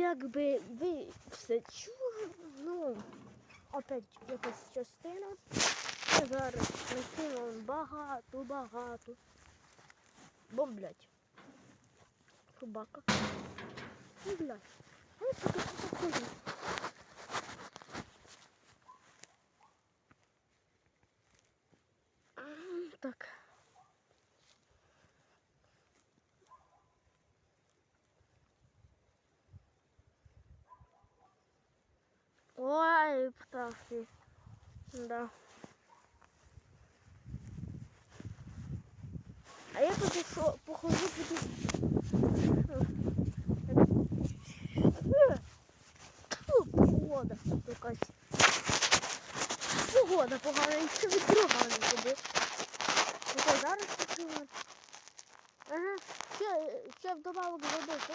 якби ви все чули, ну, опять якась частина. Я зараз накину багато, багато. Бомблять. Собака. Ну, блядь. А я поки що покажу. М, Так. Ой, птахи. Да. А я тут що похожу. Фу, погода якась. Погода погана, і ще відрогана тобі. Таке зараз таке. Ага, ще, ще вдобавок помните?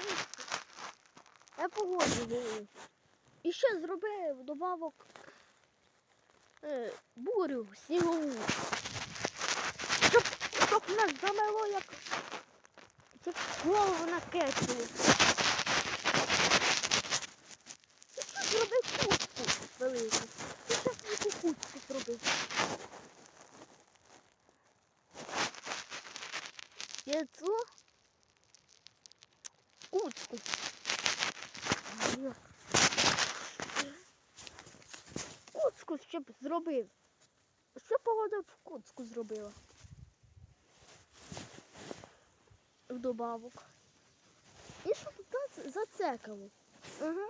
Я погоду говорю. І ще зробив вдобавок е, бурю снігову. Щоб, щоб нас замело як, як голову накетили. І ще зробив кучку велику. І ще таку кучку зробив. Яйцо. Кучку. Ні. Куцку ще зробив. Що погода в Куцку зробила? Вдобавок. І що тут зацекало. Угу.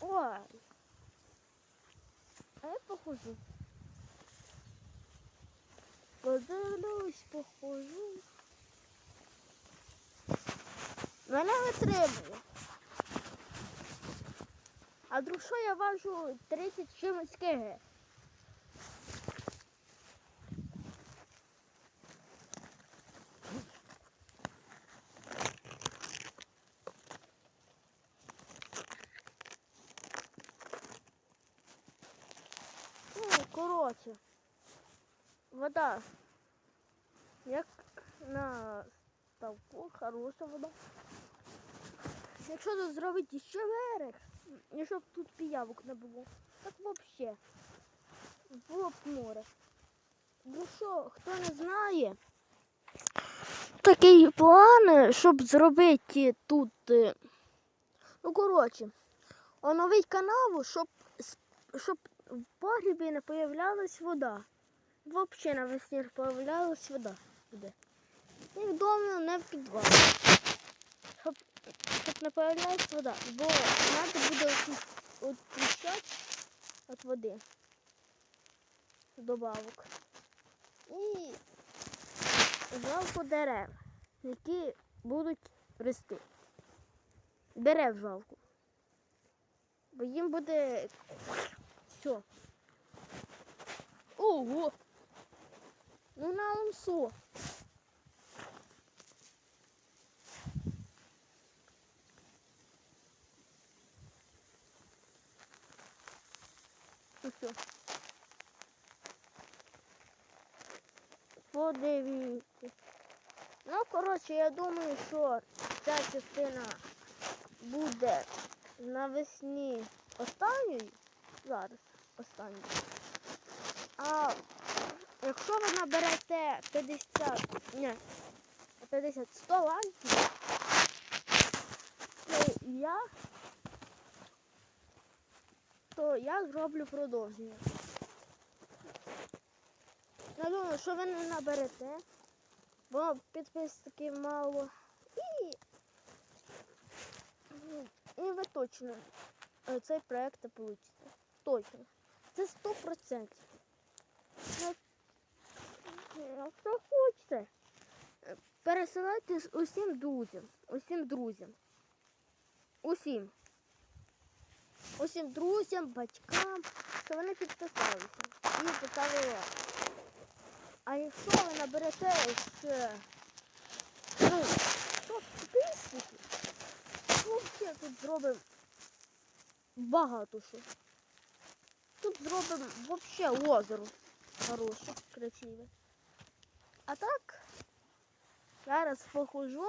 Ой. А я похожу. Подивлюсь, похожу. Мене витримує. А друг що я важу 30 чимось кг. Ну, коротше. Вода. Як на ставку, хороша вода. Якщо тут зробити ще берег, і щоб тут піявок не було, так взагалі. Було б море. Ну що, хто не знає, такий план, щоб зробити тут, е, ну коротше, оновить канаву, щоб, щоб в погрібі не появлялась вода. Взагалі навесні не появлялась вода. І вдома не в підвалі. Щоб не появлялась вода. Бо треба буде очищати від води. Добавок. І жалко дерев, які будуть рости. Дерев жалко. Бо їм буде все. Ого! Ну на ломсо. Все. Подивіться. Ну, коротше, я думаю, що ця частина буде навесні останньою. Зараз останньою. А якщо ви наберете 50, ні, 50, 100 лайків, то я, то я зроблю продовження. Я думаю, що ви не наберете, бо підписників мало. І, ну, і ви точно е, цей проект не получите. Точно. Це 100%. Ну, Якщо хочете, е, пересилайте усім друзям. Усім друзям. Усім. Усім друзям, батькам, що вони підписалися і поставили лайк. А якщо ви наберете ще ну, 100 підписників, то взагалі тут зробимо багато що. Тут зробимо взагалі озеро хороше, красиве. А так, зараз похожу